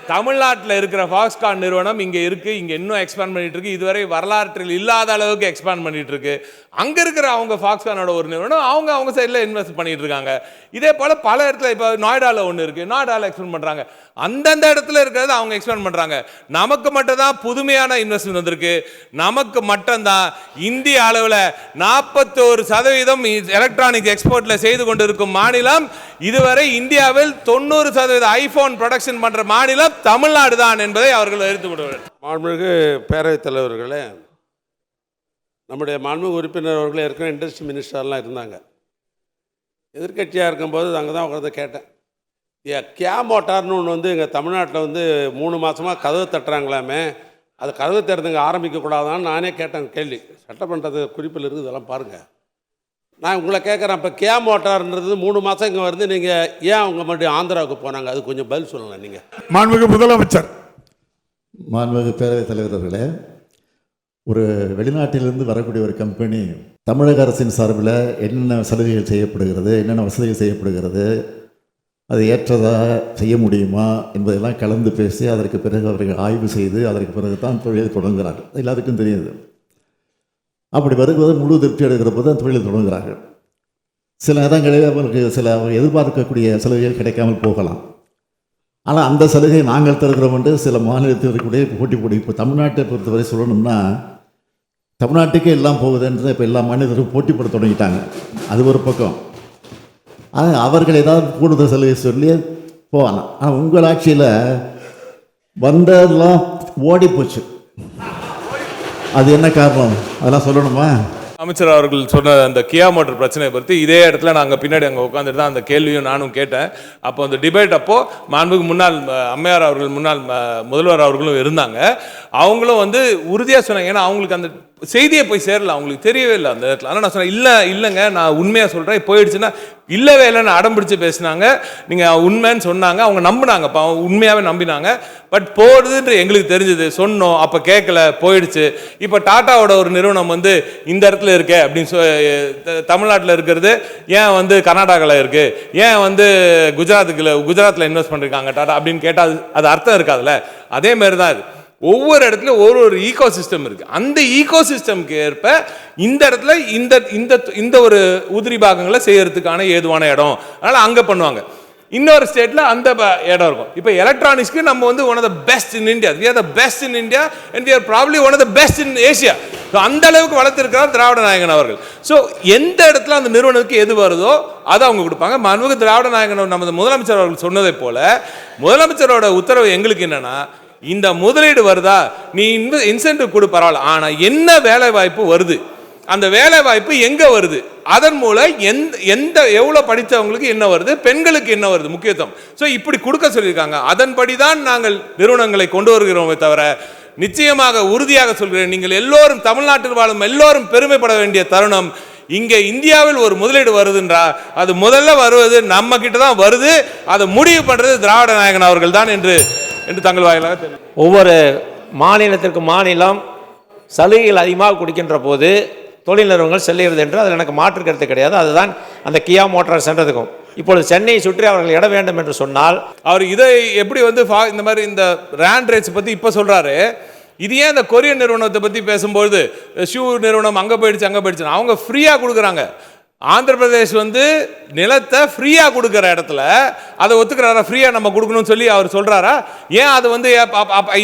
Speaker 9: தமிழ்நாட்டில் இருக்கிற ஃபாக்ஸ்கான் நிறுவனம் இங்கே இருக்கு இங்கே இன்னும் எக்ஸ்பேண்ட் பண்ணிட்டு இருக்கு. இதுவரை வரலாற்றில் இல்லாத அளவுக்கு எக்ஸ்பேண்ட் பண்ணிட்டு இருக்கு. அங்கே இருக்கிற அவங்க ஃபாக்ஸ்கானோட ஒரு நிறுவனம் அவங்க அவங்க சைடில் இன்வெஸ்ட் பண்ணிட்டு இருக்காங்க இதே போல் பல இடத்துல இப்போ நொய்டாவில் ஒன்று இருக்குது நொய்டாவில் எக்ஸ்பேண்ட் பண்ணுறாங்க அந்தந்த இடத்துல இருக்கிறத அவங்க எக்ஸ்பேண்ட் பண்ணுறாங்க நமக்கு மட்டும் தான் புதுமையான இன்வெஸ்ட்மெண்ட் வந்திருக்கு. நமக்கு மட்டும்தான் இந்திய அளவில் நாற்பத்தோரு சதவீதம் எலக்ட்ரானிக் எக்ஸ்போர்ட்டில் செய்து கொண்டிருக்கும் மாநிலம். இதுவரை இந்தியாவில் தொண்ணூறு சதவீத ஐஃபோன் ப்ரொடக்ஷன் பண்ணுற மாநிலம் தமிழ்நாடு தான் என்பதை அவர்கள் எடுத்து விடுவார்கள்
Speaker 6: மாண்புமிகு பேரவைத் தலைவர்களே நம்முடைய மாண்புமிகு உறுப்பினர் அவர்களே ஏற்கனவே இண்டஸ்ட்ரி மினிஸ்டர்லாம் இருந்தாங்க. எதிர்க்கட்சியாக இருக்கும்போது அங்கே தான் உட்காந்து கேட்டேன். ஏ கியா மோட்டார்னு ஒன்று வந்து எங்கள் தமிழ்நாட்டில் வந்து மூணு மாதமாக கதவு தட்டுறாங்களாமே அது கதவு திறந்துங்க ஆரம்பிக்கக்கூடாதான்னு நானே கேட்டேன் கேள்வி. சட்டமன்றது குறிப்பில் இருக்குது இதெல்லாம் பாருங்கள் நான் உங்களை கேட்குறேன் இப்போ கியா மோட்டார்ன்றது மூணு மாதம் இங்கே வருது நீங்கள் ஏன் அவங்க மறுபடியும் ஆந்திராவுக்கு போனாங்க? அது கொஞ்சம் பதில் சொல்லலாம் நீங்கள்
Speaker 4: மாண்புமிகு முதலமைச்சர்.
Speaker 2: மாண்புமிகு பேரவைத் தலைவர் அவர்களே ஒரு வெளிநாட்டிலிருந்து வரக்கூடிய ஒரு கம்பெனி தமிழக அரசின் சார்பில் என்னென்ன சலுகைகள் செய்யப்படுகிறது என்னென்ன வசதிகள் செய்யப்படுகிறது அது ஏற்றதாக செய்ய முடியுமா என்பதெல்லாம் கலந்து பேசி அதற்கு பிறகு அவர்கள் ஆய்வு செய்து அதற்கு பிறகு தான் தொழிலை தொடங்குகிறார்கள். எல்லாத்துக்கும் எல்லாருக்கும் தெரியுது. அப்படி வரும்போது முழு திருப்தி எடுக்கிற போது அந்த தொழிலை தொடங்குகிறார்கள். சில நேரங்களில் அவர்களுக்கு சில எதிர்பார்க்கக்கூடிய சலுகைகள் கிடைக்காமல் போகலாம். ஆனால் அந்த சலுகை நாங்கள் தருகிறோம் என்று சில மாநிலத்தில் இருக்கக்கூடிய போட்டி போடி இப்போ தமிழ்நாட்டை பொறுத்தவரை சொல்லணும்னா தமிழ்நாட்டுக்கே எல்லாம் போகுதுன்ற இப்போ எல்லா மாநிலத்திலும் போட்டிப்பட தொடங்கிட்டாங்க. அது ஒரு பக்கம். ஆனால் அவர்கள் ஏதாவது கூடுதல் சலுகை சொல்லி போவாங்க ஆனால் உங்கள் ஆட்சியில் வந்ததெல்லாம் ஓடி போச்சு அது என்ன காரணம்? அதெல்லாம் சொல்லணுமா?
Speaker 9: அமைச்சர் அவர்கள் சொன்ன அந்த கியா மோட்டர் பிரச்சனையை பற்றி இதே இடத்துல நாங்கள் பின்னாடி அங்கே உட்காந்துட்டு தான் அந்த கேள்வியும் நானும் கேட்டேன். அப்போ அந்த டிபேட் அப்போ மாண்புக்கு முன்னாள் அம்மையார் அவர்கள் முன்னாள் முதல்வர் அவர்களும் இருந்தாங்க. அவங்களும் வந்து உறுதியாக சொன்னாங்க. ஏன்னா அவங்களுக்கு அந்த செய்தியை போய் சேரல. அவங்களுக்கு தெரியவே இல்லை அந்த இடத்துல. ஆனால் நான் சொன்னேன் இல்லை இல்லைங்க. நான் உண்மையாக சொல்கிறேன் போயிடுச்சுன்னா இல்லவே இல்லைன்னு அடம் பிடிச்சி பேசினாங்க. நீங்கள் உண்மைன்னு சொன்னாங்க. அவங்க நம்பினாங்க. அப்போ உண்மையாகவே நம்பினாங்க. பட் போடுதுன்ற எங்களுக்கு தெரிஞ்சது. சொன்னோம். அப்போ கேட்கல போயிடுச்சு. இப்போ டாட்டாவோட ஒரு நிறுவனம் வந்து இந்த இடத்துல இருக்கே அப்படின்னு சொ தமிழ்நாட்டில் இருக்கிறது. ஏன் வந்து கர்நாடகாவில் இருக்குது ஏன் வந்து குஜராத்துக்குள்ள குஜராத்தில் இன்வெஸ்ட் பண்ணிருக்காங்க டாட்டா அப்படின்னு கேட்டால் அது அது அர்த்தம் இருக்காதுல்ல? அதே மாதிரி தான் இது. ஒவ்வொரு இடத்துலையும் ஒரு ஒரு ஈகோ சிஸ்டம் இருக்குது அந்த ஈகோ சிஸ்டம்க்கு ஏற்ப இந்த இடத்துல இந்த இந்த இந்த ஒரு உதிரி பாகங்களை செய்யறதுக்கான ஏதுவான இடம். அதனால் அங்கே பண்ணுவாங்க. இன்னொரு ஸ்டேட்டில் அந்த இடம் இருக்கும். இப்போ எலக்ட்ரானிக்ஸ்க்கு நம்ம வந்து one of the best in India we are the best in India and we are probably one of the best in Asia so அந்த அளவுக்கு வளர்த்துருக்கிறார் திராவிட நாயகன் அவர்கள். ஸோ எந்த இடத்துல அந்த நிறுவனத்துக்கு எது வருதோ அதை அவங்க கொடுப்பாங்க. மனுவுக்கு திராவிட நாயகன் நமது முதலமைச்சர் அவர்கள் சொன்னதை போல முதலமைச்சரோட உத்தரவு எங்களுக்கு என்னென்னா இந்த முதலீடு வருதா? நீ இன்வெ இன்சென்டிவ் கொடு பரவாயில்ல. ஆனால் என்ன வேலை வாய்ப்பு வருது? அந்த வேலை வாய்ப்பு எங்கே வருது? அதன் மூலம் எந்த எந்த எவ்வளோ படித்தவங்களுக்கு என்ன வருது? பெண்களுக்கு என்ன வருது? முக்கியத்துவம். ஸோ இப்படி கொடுக்க சொல்லியிருக்காங்க. அதன்படி தான் நாங்கள் நிறுவனங்களை கொண்டு வருகிறோமே தவிர நிச்சயமாக உறுதியாக சொல்கிறேன். நீங்கள் எல்லோரும் தமிழ்நாட்டில் வாழும் எல்லோரும் பெருமைப்பட வேண்டிய தருணம் இங்கே இந்தியாவில் ஒரு முதலீடு வருதுன்றா அது முதல்ல வருவது நம்ம கிட்ட தான் வருது அதை முடிவு பண்ணுறது திராவிட நாயகன் அவர்கள் தான் என்று என்று தங்கள் வாயிலாக தெரியும்
Speaker 5: ஒவ்வொரு மாநிலத்திற்கு மாநிலம் சலுகைகள் அதிகமாக கொடுக்கின்ற போது தொழில் நிறுவனங்கள் செல்லுகிறது என்று அதில் எனக்கு மாற்று கருத்து கிடையாது. அதுதான் அந்த கியா மோட்டார் சென்றதுக்கும் இப்பொழுது சென்னையை சுற்றி அவர்கள் இட வேண்டும் என்று சொன்னால்
Speaker 9: அவர் இதை எப்படி வந்து இந்த மாதிரி இந்த ரேண்ட் ரேட்ஸ் பற்றி இப்போ சொல்கிறாரு இது ஏன் இந்த கொரியன் நிறுவனத்தை பற்றி பேசும்பொழுது ஷூ நிறுவனம் அங்கே போயிடுச்சு அங்கே போயிடுச்சு அவங்க ஃப்ரீயாக கொடுக்குறாங்க. ஆந்திர பிரதேஷ் வந்து நிலத்தை ஃப்ரீயாக கொடுக்குற இடத்துல அதை ஒத்துக்கிறாரா? ஃப்ரீயாக நம்ம கொடுக்கணும்னு சொல்லி அவர் சொல்கிறாரா ஏன் அது வந்து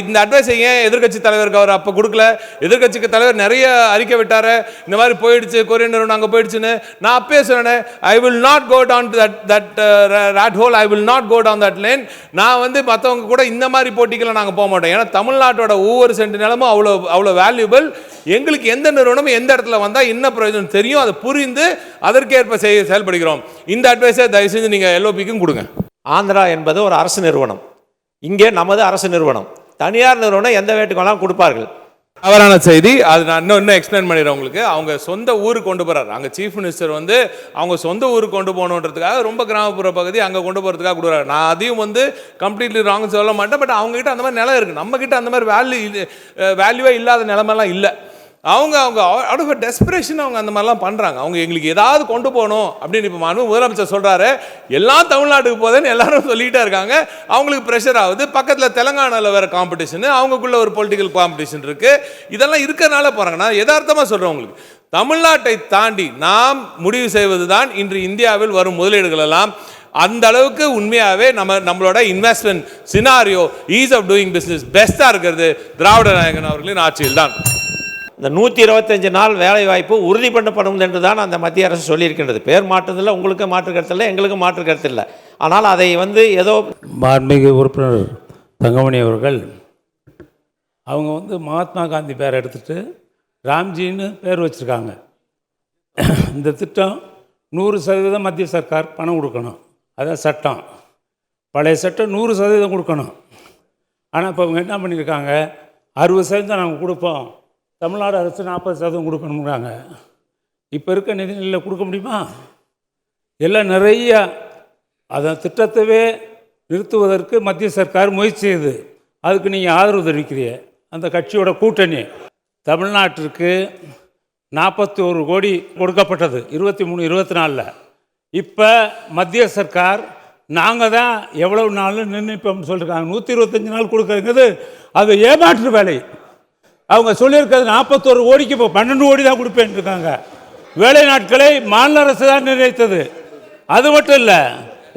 Speaker 9: இந்த அட்வைஸை ஏன் எதிர்க்கட்சி தலைவருக்கு அவர் அப்போ கொடுக்கல? எதிர்க்கட்சிக்கு தலைவர் நிறைய அறிக்கை விட்டார். இந்த மாதிரி போயிடுச்சு கொரியன் நிறுவனம் அங்கே போயிடுச்சுன்னு. நான் அப்பயே சொன்னேன் I will not go down that that rat hole I will not go down that lane நான் வந்து மற்றவங்க கூட இந்த மாதிரி போட்டிக்கெல்லாம் நாங்கள் போக மாட்டோம். ஏன்னா தமிழ்நாட்டோட ஒவ்வொரு சென்ட் நிலமும் அவ்வளோ அவ்வளோ வேல்யூபிள் எங்களுக்கு எந்த நிறுவனம் எந்த இடத்துல வந்தால் என்ன பிரயோஜனம் தெரியும்? அதை புரிந்து அதற்கேற்ப செய்ய செயல்படுகிறோம். இந்த அட்வைஸை தயவு செஞ்சு நீங்கள் எல்ஓபிக்கும் கொடுங்க.
Speaker 5: ஆந்திரா என்பது ஒரு அரசு நிறுவனம். இங்கே நமது அரசு நிறுவனம். தனியார் நிறுவனம் எந்த வேட்டுக்கு வேணாலும் கொடுப்பார்கள்.
Speaker 9: தவறான செய்தி. அது நான் இன்னும் இன்னும் எக்ஸ்பிளைன் பண்ணிடுறேன் உங்களுக்கு. அவங்க சொந்த ஊருக்கு கொண்டு போறாரு. அங்கே சீஃப் மினிஸ்டர் வந்து அவங்க சொந்த ஊருக்கு கொண்டு போகணுன்றதுக்காக ரொம்ப கிராமப்புற பகுதி அங்கே கொண்டு போகிறதுக்காக கொடுக்குறாரு. நான் அதையும் வந்து கம்ப்ளீட்லி ராங் சொல்ல மாட்டேன். பட் அவங்க கிட்ட அந்த மாதிரி நிலம் இருக்குது நம்ம கிட்ட அந்த மாதிரி வேல்யூ வேல்யூவே இல்லாத நிலமெல்லாம் இல்லை. அவங்க அவங்க அவுட் ஆஃப் டெஸ்பிரேஷன் அவங்க அந்த மாதிரிலாம் பண்ணுறாங்க அவங்க எங்களுக்கு ஏதாவது கொண்டு போகணும் அப்படின்னு இப்போ மனு முதலமைச்சர் சொல்கிறாரு எல்லாம் தமிழ்நாட்டுக்கு போதேன்னு எல்லாரும் சொல்லிகிட்டே இருக்காங்க. அவங்களுக்கு ப்ரெஷர் ஆகுது. பக்கத்தில் தெலங்கானாவில் வேறு காம்படிஷனு அவங்களுக்குள்ள ஒரு பொலிட்டிக்கல் காம்படிஷன் இருக்குது இதெல்லாம் இருக்கிறனால போகிறாங்க நான் யதார்த்தமாக சொல்கிறேன் உங்களுக்கு. தமிழ்நாட்டை தாண்டி நாம் முடிவு செய்வது தான் இன்று இந்தியாவில் வரும் முதலீடுகள் எல்லாம். அந்த அளவுக்கு உண்மையாகவே நம்ம நம்மளோட investment scenario ease of doing business பெஸ்ட்டாக இருக்கிறது திராவிட நாயகன் அவர்களின் ஆட்சியில் தான்
Speaker 5: இந்த நூற்றி இருபத்தஞ்சு நாள் வேலை வாய்ப்பு உறுதி பண்ணப்படும் என்று தான் அந்த மத்திய அரசு சொல்லியிருக்கின்றது. பேர் மாற்றதில்லை உங்களுக்கு மாற்று கருத்து இல்லை எங்களுக்கு மாற்று கருத்து இல்லை ஆனால் அதை வந்து ஏதோ
Speaker 3: மாண்புமிகு உறுப்பினர் தங்கமணி அவர்கள் அவங்க வந்து மகாத்மா காந்தி பேரை எடுத்துட்டு ராம்ஜின்னு பேர் வச்சுருக்காங்க. இந்த திட்டம் நூறு சதவீதம் மத்திய சர்க்கார் பணம் கொடுக்கணும். அதான் சட்டம். பழைய சட்டம் நூறு சதவீதம் கொடுக்கணும். ஆனால் இப்போ அவங்க என்ன பண்ணியிருக்காங்க? அறுபது சதவீதம் நாங்கள் கொடுப்போம். தமிழ்நாடு அரசு நாற்பது சதவீதம் கொடுக்கணுங்கிறாங்க இப்போ இருக்க நிதிநிலையில் கொடுக்க முடியுமா? எல்லாம் நிறைய அதன் திட்டத்தவே நிறுத்துவதற்கு மத்திய சர்க்கார் முயற்சி செய்யுது அதுக்கு நீங்கள் ஆதரவு தெரிவிக்கிறீங்க. அந்த கட்சியோட கூட்டணி. தமிழ்நாட்டிற்கு நாற்பத்தி ஒரு கோடி கொடுக்கப்பட்டது இருபத்தி மூணு இருபத்தி நாலில். இப்போ மத்திய சர்க்கார் நாங்கள் தான் எவ்வளவு நாள் நிர்ணயிப்போம்னு சொல்லியிருக்காங்க நூற்றி இருபத்தஞ்சி நாள் கொடுக்குறது அது ஏமாற்று வேலை. அவங்க சொல்லியிருக்கிறது நாற்பத்தோரு கோடிக்கு இப்போ பன்னெண்டு கோடி தான் கொடுப்பேன் இருக்காங்க வேலை நாட்களை மாநில அரசு தான் நிர்ணயித்தது. அது மட்டும் இல்லை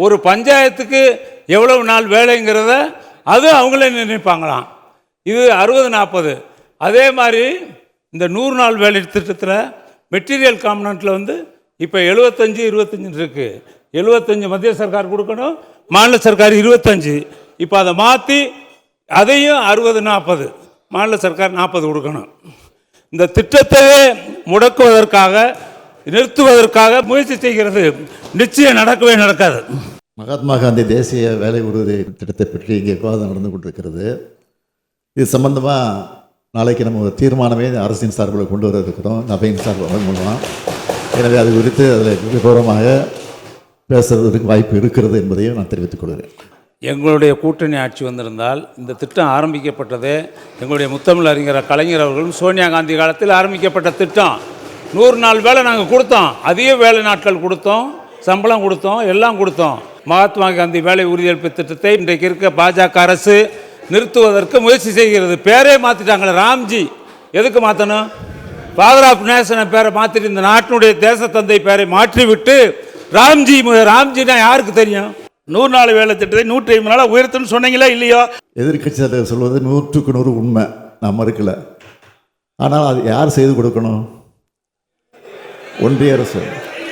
Speaker 3: ஒரு பஞ்சாயத்துக்கு எவ்வளவு நாள் வேலைங்கிறத அது அவங்களே நிர்ணயிப்பாங்களாம். இது அறுபது நாற்பது. அதே மாதிரி இந்த நூறு நாள் வேலை திட்டத்தில் மெட்டீரியல் காம்பனண்ட்டில் வந்து இப்போ எழுபத்தஞ்சு இருபத்தஞ்சுன்னு இருக்குது எழுபத்தஞ்சு மத்திய சர்க்கார் கொடுக்கணும் மாநில சர்க்கார் இருபத்தஞ்சு. இப்போ அதை மாற்றி அதையும் அறுபது நாற்பது. மாநில சர்க்கார் நாற்பது கொடுக்கணும். இந்த திட்டத்தையே முடக்குவதற்காக நிறுத்துவதற்காக முயற்சி செய்கிறது. நிச்சயம் நடக்கவே நடக்காது.
Speaker 2: மகாத்மா காந்தி தேசிய வேலை உறுதி திட்டத்தை பற்றி இங்கே விவாதம் நடந்து கொண்டிருக்கிறது. இது சம்பந்தமாக நாளைக்கு நம்ம ஒரு தீர்மானமே அரசின் சார்பில் கொண்டு வர இருக்கிறோம். நபையின் சார்பில் மூலமாக எனவே அது குறித்து அதில் விபரமாக பேசுவதற்கு வாய்ப்பு இருக்கிறது என்பதையும் நான் தெரிவித்துக் கொள்கிறேன்.
Speaker 3: எங்களுடைய கூட்டணி ஆட்சி வந்திருந்தால் இந்த திட்டம் ஆரம்பிக்கப்பட்டதே எங்களுடைய முத்தமிழ் அறிஞர் கலைஞர் அவர்களும் சோனியா காந்தி காலத்தில் ஆரம்பிக்கப்பட்ட திட்டம். நூறு நாள் வேலை நாங்கள் கொடுத்தோம். அதிக வேலை நாட்கள் கொடுத்தோம். சம்பளம் கொடுத்தோம். எல்லாம் கொடுத்தோம். மகாத்மா காந்தி வேலை உறுதியளிப்பு திட்டத்தை இன்றைக்கு இருக்க பாஜக அரசு நிறுத்துவதற்கு முயற்சி செய்கிறது. பேரே மாற்றிட்டாங்களே ராம்ஜி. எதுக்கு மாற்றணும் ஃபாதர் ஆஃப் நேஷனை பேரை மாற்றிட்டு இந்த நாட்டினுடைய தேசத்தந்தை பேரை மாற்றிவிட்டு ராம்ஜி ராம்ஜினா யாருக்கு தெரியும்?
Speaker 1: நூறு நாள் வேலை திட்டத்தை நூற்றி ஐம்பது நாளாக உயர்த்துன்னு சொன்னீங்களா இல்லையோ?
Speaker 2: எதிர்க்கட்சி தலைவர் சொல்வது நூற்றுக்கு நூறு உண்மை. நான் மறுக்கல. ஆனால் அது யார் செய்து கொடுக்கணும்? ஒன்றிய அரசு.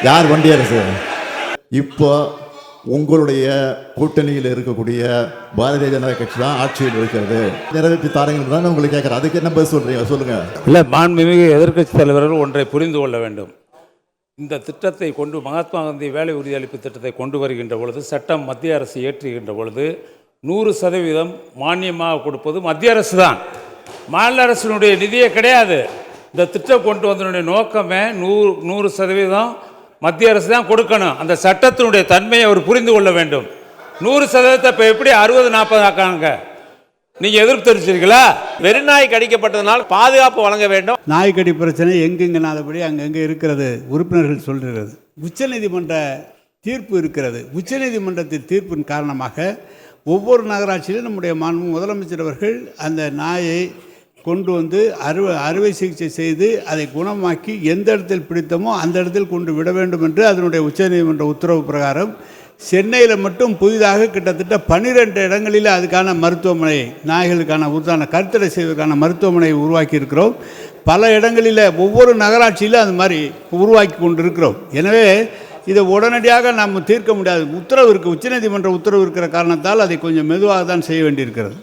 Speaker 2: யார் ஒன்றிய அரசு? இப்போ உங்களுடைய கூட்டணியில் இருக்கக்கூடிய பாரதிய ஜனதா கட்சி தான் ஆட்சியில் இருக்கிறது. நிறைவேற்றி தாரங்கள் தான் உங்களுக்கு கேட்குறேன். அதுக்கு என்ன பதில் சொல்கிறீங்க சொல்லுங்கள்
Speaker 3: இல்லை மாண்புமிகு எதிர்க்கட்சி தலைவர்கள் ஒன்றை புரிந்து கொள்ள வேண்டும். இந்த திட்டத்தை கொண்டு மகாத்மா காந்தி வேலை உறுதியளிப்பு திட்டத்தை கொண்டு வருகின்ற பொழுது சட்டம் மத்திய அரசு இயற்றுகின்ற பொழுது நூறு சதவீதம் மானியமாக கொடுப்பது மத்திய அரசு தான். மாநில அரசினுடைய நிதியே கிடையாது. இந்த திட்டம் கொண்டு வந்தனுடைய நோக்கமே நூறு நூறு சதவீதம் மத்திய அரசு தான் கொடுக்கணும். அந்த சட்டத்தினுடைய தன்மையை அவர் புரிந்து கொள்ள வேண்டும். நூறு சதவீதத்தை இப்போ எப்படி அறுபது நாற்பது ஆக்காங்க நீங்கள் எதிர்ப்பு தெரிவிச்சிருக்கீங்களா?
Speaker 5: வெறிநாய் கடிக்கப்பட்டதனால் பாதுகாப்பு வழங்க வேண்டும்.
Speaker 10: நாய் கடி பிரச்சனை எங்கெங்கனாதபடி அங்கங்கே இருக்கிறது உறுப்பினர்கள் சொல்கிறது. உச்சநீதிமன்ற தீர்ப்பு இருக்கிறது. உச்சநீதிமன்றத்தின் தீர்ப்பின் காரணமாக ஒவ்வொரு நகராட்சியிலும் நம்முடைய மாண்பு முதலமைச்சர் அவர்கள் அந்த நாயை கொண்டு வந்து அறுவை அறுவை சிகிச்சை செய்து அதை குணமாக்கி எந்த இடத்தில் பிடித்தமோ அந்த இடத்தில் கொண்டு விட வேண்டும் என்று அதனுடைய உச்சநீதிமன்ற உத்தரவு பிரகாரம் சென்னையில் மட்டும் புதிதாக கிட்டத்தட்ட பன்னிரெண்டு இடங்களில் அதுக்கான மருத்துவமனை நாய்களுக்கான உதான கருத்தடை செய்வதற்கான மருத்துவமனையை உருவாக்கி இருக்கிறோம். பல இடங்களில் ஒவ்வொரு நகராட்சியிலும் அது மாதிரி உருவாக்கி கொண்டு இருக்கிறோம் எனவே இதை உடனடியாக நாம் தீர்க்க முடியாது. உத்தரவு இருக்குது உச்சநீதிமன்ற உத்தரவு இருக்கிற காரணத்தால் அதை கொஞ்சம் மெதுவாக தான் செய்ய வேண்டியிருக்கிறது.